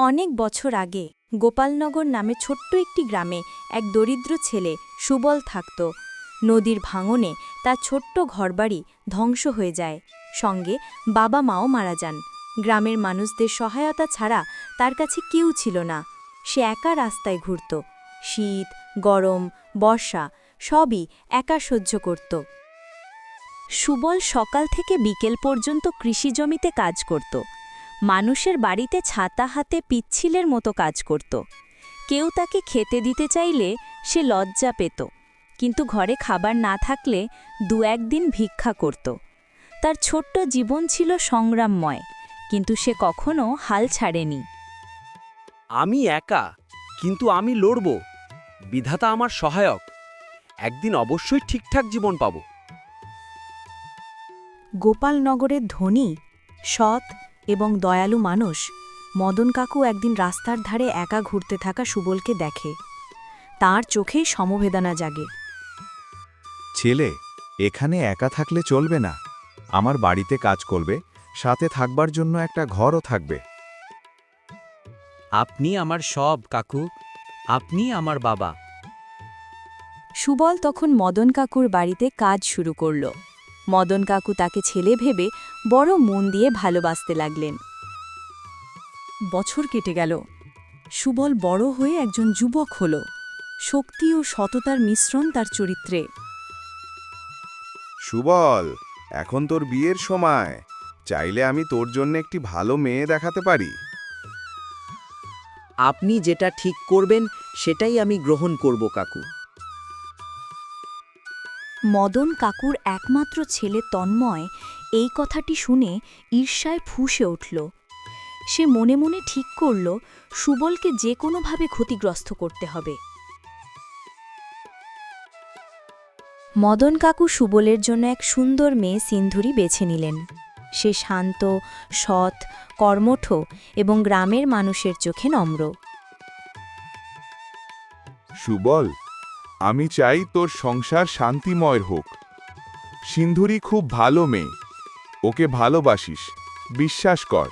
অনেক বছর আগে গোপালনগর নামে ছোট্ট একটি গ্রামে এক দরিদ্র ছেলে সুবল থাকত। নদীর ভাঙনে তার ছোট্ট ঘরবাড়ি ধ্বংস হয়ে যায়। সঙ্গে বাবা মাও মারা যান। গ্রামের মানুষদের সহায়তা ছাড়া তার কাছে কেউ ছিল না। সে একা রাস্তায় ঘুরত। শীত, গরম, বর্ষা সবই একা সহ্য করত। সুবল সকাল থেকে বিকেল পর্যন্ত কৃষিজমিতে কাজ করত। মানুষের বাড়িতে ছাতা হাতে পিচ্ছিলের মতো কাজ করত। কেউ তাকে খেতে দিতে চাইলে সে লজ্জা পেত। কিন্তু ঘরে খাবার না থাকলে দু একদিন ভিক্ষা করত। তার ছোট্ট জীবন ছিল সংগ্রামময় কিন্তু সে কখনো হাল ছাড়েনি। আমি একা কিন্তু আমি লড়ব। বিধাতা আমার সহায়ক। একদিন অবশ্যই ঠিকঠাক জীবন পাব। গোপালনগরের ধনী সৎ এবং দয়ালু মানুষ মদন কাকু একদিন রাস্তার ধারে একা ঘুরতে থাকা সুবলকে দেখে। তার চোখেই সমবেদনা জাগে। ছেলে এখানে একা থাকলে চলবে না। আমার বাড়িতে কাজ করবে সাথে থাকবার জন্য একটা ঘরও থাকবে। আপনি আমার সব কাকু। আপনি আমার বাবা। সুবল তখন মদন কাকুর বাড়িতে কাজ শুরু করল। মদন কাকু তাকে ছেলে ভেবে বড় মন দিয়ে ভালোবাসতে লাগলেন। বছর কেটে গেল। সুবল বড় হয়ে একজন যুবক হল। শক্তি ও সততার মিশ্রণ তার চরিত্রে। সুবল এখন তোর বিয়ের সময়। চাইলে আমি তোর জন্য একটি ভালো মেয়ে দেখাতে পারি। আপনি যেটা ঠিক করবেন সেটাই আমি গ্রহণ করব কাকু। মদন কাকুর একমাত্র ছেলে তন্ময় এই কথাটি শুনে ঈর্ষায় ফুঁসে উঠল। সে মনে মনে ঠিক করল, সুবলকে যে কোনোভাবে ক্ষতিগ্রস্ত করতে হবে। মদন কাকু সুবলের জন্য এক সুন্দর মেয়ে সিন্ধুরি বেছে নিলেন। সে শান্ত, সৎ, কর্মঠ এবং গ্রামের মানুষের চোখে নম্র। সুবল আমি চাই তোর সংসার শান্তিময় হোক। সিন্ধুরি খুব ভালো মেয়ে। ওকে ভালোবাসিস। বিশ্বাস কর।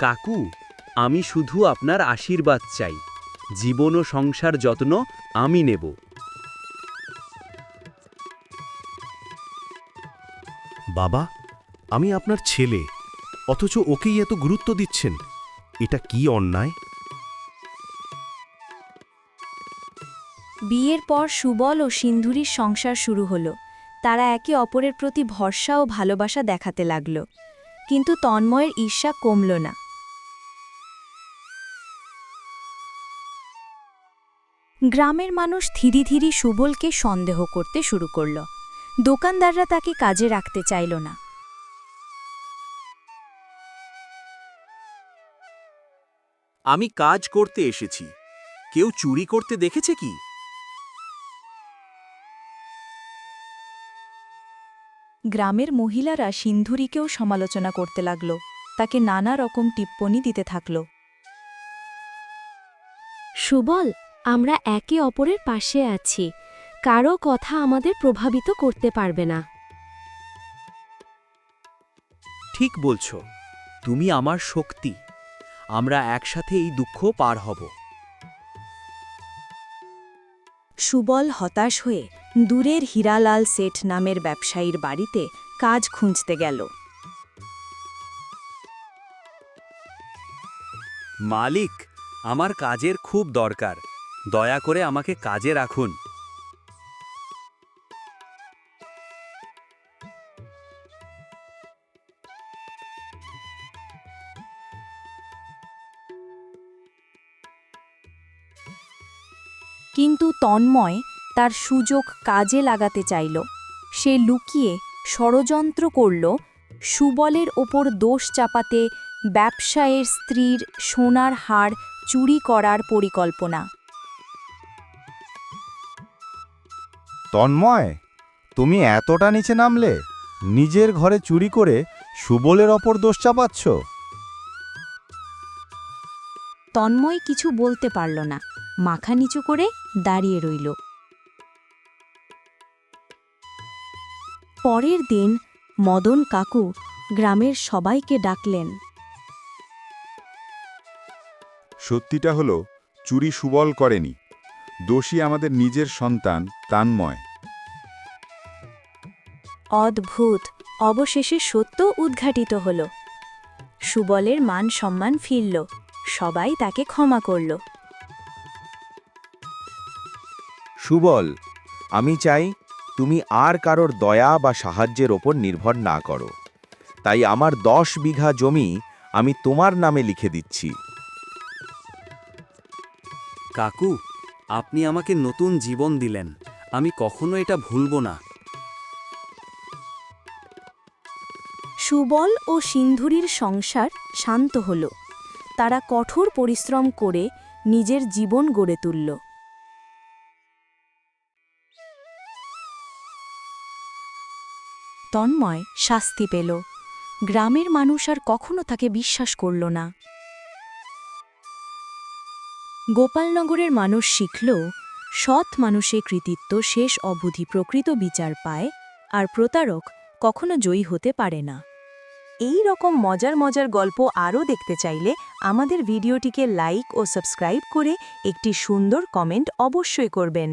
কাকু আমি শুধু আপনার আশীর্বাদ চাই। জীবন ও সংসার যত্ন আমি নেব। বাবা আমি আপনার ছেলে। অথচ ওকেই এত গুরুত্ব দিচ্ছেন। এটা কি অন্যায়? বিয়ের পর সুবল ও সিন্ধুরির সংসার শুরু হলো। তারা একে অপরের প্রতি ভরসা ও ভালোবাসা দেখাতে লাগল। কিন্তু তন্ময়ের ঈর্ষা কমল না। গ্রামের মানুষ ধীরে ধীরে সুবলকে সন্দেহ করতে শুরু করল। দোকানদাররা তাকে কাজে রাখতে চাইল না। আমি কাজ করতে এসেছি। কেউ চুরি করতে দেখেছে কি? গ্রামের মহিলারা সিন্ধুরিকেও সমালোচনা করতে লাগল। তাকে নানা রকম টিপ্পনি দিতে থাকল। সুবল আমরা একে অপরের পাশে আছি। কারও কথা আমাদের প্রভাবিত করতে পারবে না। ঠিক বলছো। তুমি আমার শক্তি। আমরা একসাথে এই দুঃখ পার হব। সুবল হতাশ হয়ে দূরের হীরালাল সেঠ নামের ব্যবসায়ীর বাড়িতে কাজ খুঁজতে গেল। মালিক আমার কাজের খুব দরকার। দয়া করে আমাকে কাজে রাখুন। কিন্তু তন্ময় তার সুযোগ কাজে লাগাতে চাইল। সে লুকিয়ে ষড়যন্ত্র করল সুবলের ওপর দোষ চাপাতে ব্যবসায়ের স্ত্রীর সোনার হার চুরি করার পরিকল্পনা। তন্ময় তুমি এতটা নিচে নামলে নিজের ঘরে চুরি করে সুবলের ওপর দোষ চাপাচ্ছ? তন্ময় কিছু বলতে পারল না। মাখা নিচু করে দাঁড়িয়ে রইল। পরের দিন মদন কাকু গ্রামের সবাইকে ডাকলেন। সত্যিটা হলো চুরি সুবল করেনি। দোষী আমাদের নিজের সন্তান তান্ময়। অদ্ভুত অবশেষে সত্য উদ্ঘাটিত হল। সুবলের মান সম্মান ফিরল সবাই তাকে ক্ষমা করল। সুবল আমি চাই তুমি আর কারোর দয়া বা সাহায্যের ওপর নির্ভর না করো। তাই আমার দশ বিঘা জমি আমি তোমার নামে লিখে দিচ্ছি। কাকু আপনি আমাকে নতুন জীবন দিলেন। আমি কখনো এটা ভুলব না। সুবল ও সিন্ধুরীর সংসার শান্ত হল। তারা কঠোর পরিশ্রম করে নিজের জীবন গড়ে তুলল। তন্ময় শাস্তি পেল। গ্রামের মানুষ আর কখনো তাকে বিশ্বাস করল না। গোপালনগরের মানুষ শিখল, সৎ মানুষের কৃতিত্ব শেষ অবধি প্রকৃত বিচার পায় আর প্রতারক কখনো জয়ী হতে পারে না। এই রকম মজার মজার গল্প আরও দেখতে চাইলে আমাদের ভিডিওটিকে লাইক ও সাবস্ক্রাইব করে একটি সুন্দর কমেন্ট অবশ্যই করবেন।